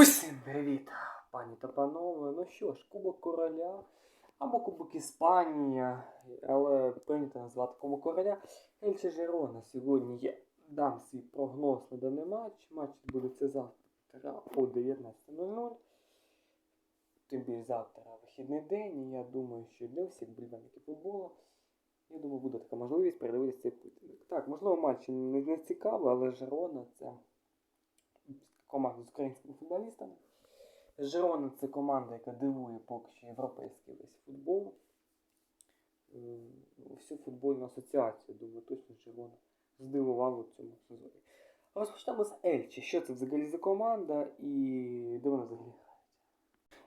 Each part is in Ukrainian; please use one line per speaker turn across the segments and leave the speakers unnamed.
Усім привіт, пані та панове. Ну що ж, Кубок Короля або Кубок Іспанія, але прийнято назвати Кубок Короля. Ельче Жерона сьогодні я дам свій прогноз на даний матч. Матч відбудеться завтра о 19.00. Тим більше завтра вихідний день, і я думаю, що для всіх болівальників футболу, я думаю, буде така можливість передивитися цей поєдинок. Так, можливо, матч не цікавий, але Жерона це команда з українськими футболістами. Жерона це команда, яка дивує поки що європейський весь футбол. Всю футбольну асоціацію, думаю, точно Жерона здивувала у цьому сезоні. Розпочнемо з Ельчі. Що це взагалі за команда і де вона взагалі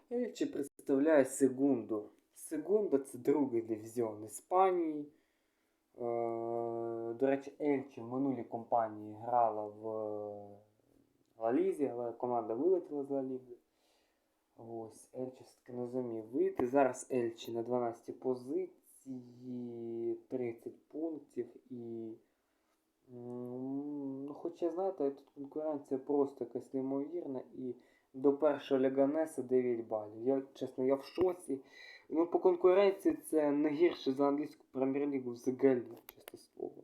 грає? Ельчі представляє Сегунду. Сегунда це другий дивізіон Іспанії. Е, До речі, Ельчі в минулій компанії грала в Ла Лізі, але команда вилетіла з Ла Ліги. Ось, Ельчі все-таки не зумів вийти. Зараз Ельчі на 12 позиції, 30 пунктів і. Ну, хоча, знаєте, тут конкуренція просто якась неймовірна і до першого Леганеса 9 балів. Я, чесно, я в шоці. Ну, по конкуренції це не гірше за англійську прем'єр-лігу взагалі, чесне слово.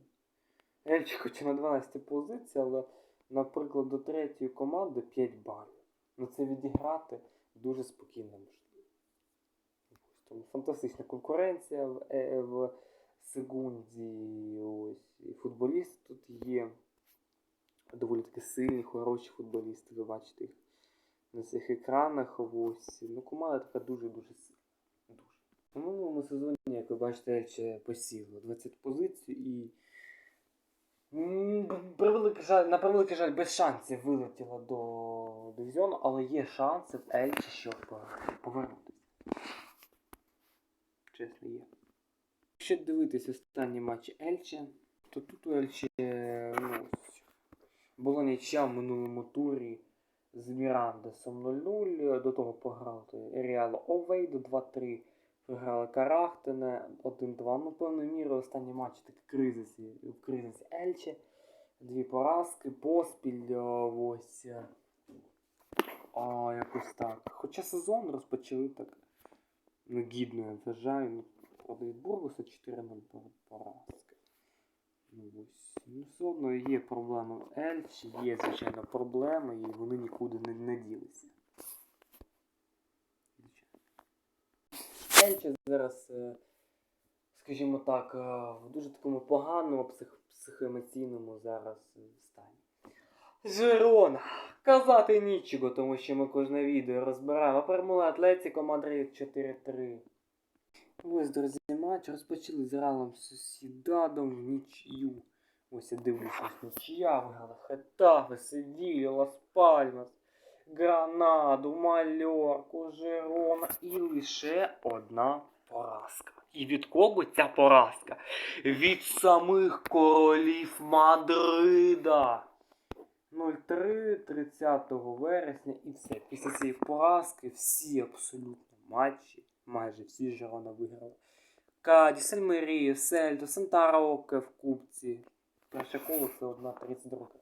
Ельчі хоча на 12 позиції, але наприклад, до третьої команди 5 балів. Ну це відіграти дуже спокійно можливо. Фантастична конкуренція в, е, в секунді. Ось. І футболісти тут є. Доволі таки сильні, хороші футболісти, ви бачите їх на цих екранах. Ось. Ну, команда така дуже-дуже сильна. Дуже. У минулому сезоні, як ви бачите, Ельче посіло 20 позицій і Превеликий жаль, на превеликий жаль, без шансів вилетіла до дивізіону, але є шанси в Ельчі, щоб повернутися. Чесно, є. Якщо дивитись останні матчі Ельчі, то тут у Ельчі е, ну, ось, була нічия в минулому турі з Мірандесом 0-0. До того пограли Реал Овейдо 2-3. Виграли Карахтене 1-2. Ну, певною мірою останні матчі такі кризисі, в кризисі Ельче. Дві поразки, поспіль, о, ось. е, А, якось так. Хоча сезон розпочали так ну, гідно, я вважаю. Проти від Бургуса 4-0 поразки. Ну, ось. Ну, все одно є проблеми в Ельчі, є, звичайно, проблеми, і вони нікуди не, не ділися. Ельче зараз, е, скажімо так, е, в дуже такому поганому псих, психоемоційному зараз е, стані. Жирона! Казати нічого, тому що ми кожне відео розбираємо. Перемогла Атлетіко Мадрид 4-3. Ось, друзі, матч розпочали з Реалом Сосідадом в нічию. Ось я дивлюся, нічия виграла Хетафе, Севілля, Лас Пальмас. Гранаду, Мальорку, Жерона і лише одна поразка. І від кого ця поразка? Від самих королів Мадрида. 0-3 30 вересня і все. Після цієї поразки всі абсолютно матчі, майже всі Жерона виграли. Каді, Сальмерія, Сельдо, Сантароке в Кубці. Перше коло це одна 32. А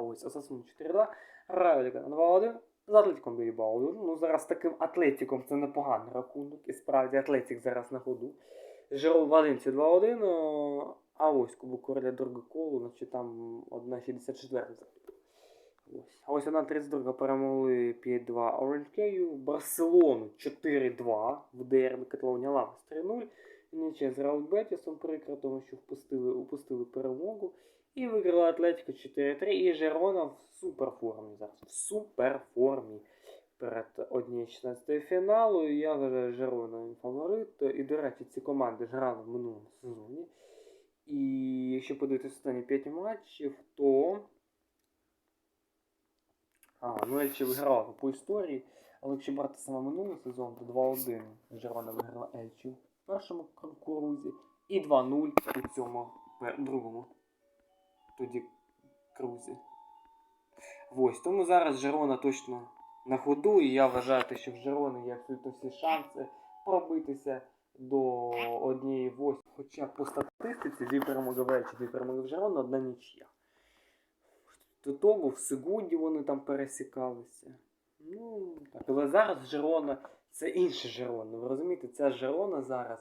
ось Осасун 4-2. Райоліка на 2-1. З Атлетиком Білібао. Ну, зараз таким Атлетиком це непоганий рахунок. І справді Атлетик зараз на ходу. Жирол Валенсія 2-1. А ось Кубок Короля друге коло, значить там 1,64 Ось. А ось 1,32 перемогли 5-2 Orange Кею. Барселону 4-2 в дербі Каталонія Лавас 3-0. Нічия з Реал Бетісом прикро, тому що впустили, упустили перемогу. І виграла Атлетико 4-3. І Жерона в суперформі зараз. В суперформі. Перед однією 16 фіналу. Я вважаю Жерона фаворит. І, до речі, ці команди ж грали в минулому сезоні. І якщо подивитися останні 5 матчів, то. А, ну Ельче виграла по історії. Але якщо брати саме минулий сезон, то 2-1 Жерона виграла Ельчі в першому крузі. І 2-0 у цьому другому тоді крузі. Ось, тому зараз Жерона точно на ходу, і я вважаю, що в Жерони є абсолютно всі шанси пробитися до однієї восьми. Хоча по статистиці дві перемоги Ельчі, дві перемоги в Жерони, одна нічия. до того в секунді вони там пересікалися. Ну, так, але зараз Жерона це інша Жерона. Ви розумієте, ця Жерона зараз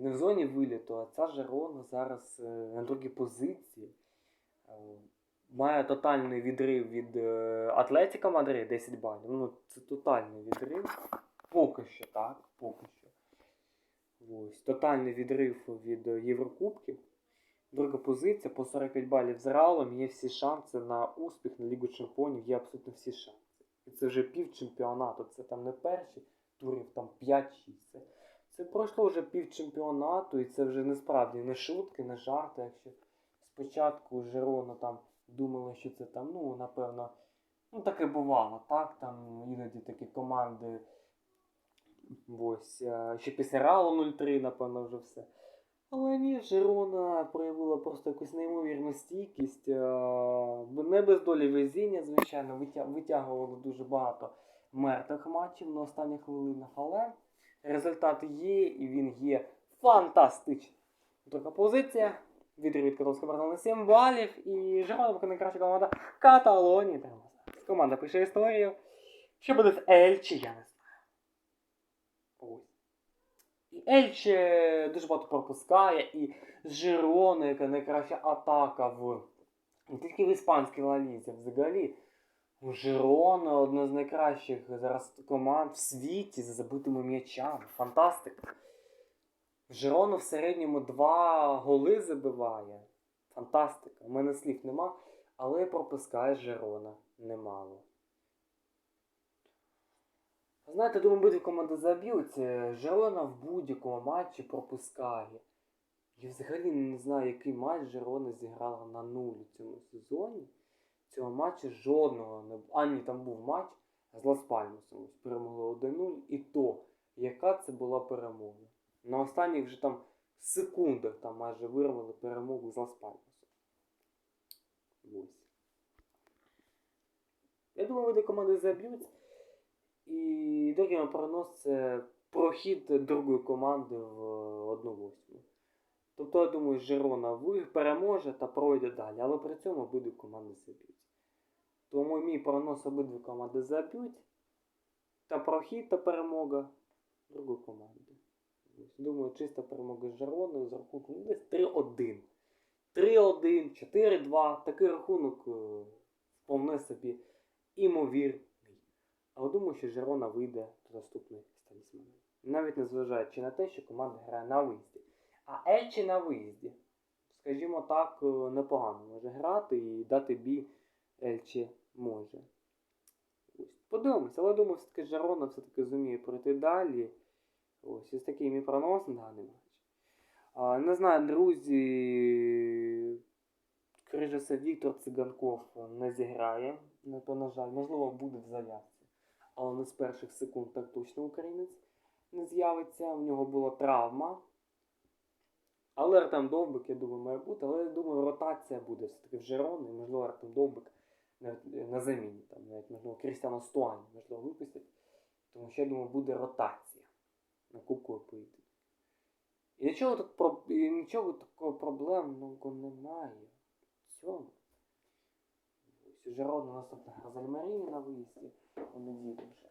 не в зоні виліту, а ця Жерона зараз е, на другій позиції. Е, Має тотальний відрив від е, Атлетіка Мадрид 10 балів. Ну, це тотальний відрив. Поки що, так, поки що. Ось. Тотальний відрив від Єврокубків. Друга позиція по 45 балів з Реалом є всі шанси на успіх на Лігу Чемпіонів, є абсолютно всі шанси. І це вже пів чемпіонату, це там не перші турів, там 5-6. Це, пройшло вже пів чемпіонату, і це вже не справді не шутки, не жарти. Якщо спочатку Жерона там думали, що це там, ну, напевно, ну таке бувало, так? Там іноді такі команди. Ось, е, ще після Реалу 0-3, напевно, вже все. Але ні, Жерона проявила просто якусь неймовірну стійкість. е, Не без долі везіння, звичайно, витя- витягували дуже багато мертвих матчів на останніх хвилинах, але результат є, і він є фантастичний. Друга позиція. Відрив від Катовського Барселони 7 балів. І Жерона поки найкраща команда Каталонії. Команда пише історію. Що буде з Ельчі, я не знаю. Ось. І Ельче дуже багато пропускає, і Жирона, яка найкраща атака в не тільки в іспанській лалізі, взагалі. Жирона одна з найкращих зараз команд в світі за забитими м'ячами. Фантастика. Жирона в середньому два голи забиває. Фантастика. У мене слів нема, але пропускає Жирона немало. Знаєте, думаю, обидві команди заб'ють. Жерона в будь-якому матчі пропускає. Я взагалі не знаю, який матч Жерона зіграла на нуль у цьому сезоні. Цього матчу жодного не було. А там був матч з Лас Пальмасом. Перемогли 1-0. І то, яка це була перемога. На останніх вже там секундах там майже вирвали перемогу з Лас Пальмасом. Ось. Я думаю, обидві команди заб'ють. І другий мій прогноз це прохід другої команди в 1-8. Тобто, я думаю, Жерона переможе та пройде далі, але при цьому обидві команди заб'ють. Тому мій прогноз обидві команди заб'ють. Та прохід та перемога другої команди. Думаю, чиста перемога з Жероною з рахунком десь 3-1. 3-1, 4-2. Такий рахунок е, вполне собі імовірний. Але думаю, що Жерона вийде до наступної станції. Навіть не зважаючи на те, що команда грає на виїзді. А Ельчі на виїзді, скажімо так, е, непогано може грати і дати бій Ельчі може. Ось. Подивимося, але думаю, все-таки Жерона все-таки зуміє пройти далі. Ось, ось такий мій прогноз на даний матч. Не знаю, друзі. Все, Віктор Циганков не зіграє, то, на жаль, можливо, буде в заявці. Але не з перших секунд так точно українець не з'явиться. У нього була травма. Але Артем Довбик, я думаю, має бути. Але я думаю, ротація буде все-таки в Жерони. І, можливо, Артем Довбик навіть на заміні. Там, навіть, можливо, Крістіана Стуані, можливо, випустять. Тому що я думаю, буде ротація на кубку поїде. І нічого тут про... і нічого такого проблемного немає. в цьому. Родна наступна гра з Альмерії на виїзді у неділю вже.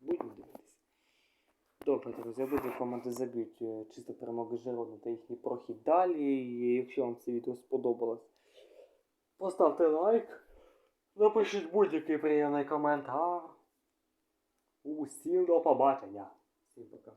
Дивитися. Добре, обидві команди заб'ють е, чисто перемоги Жерони та їхній прохід далі. І якщо вам це відео сподобалось, поставте лайк, напишіть будь-який приємний коментар. Усім до побачення. Всім пока.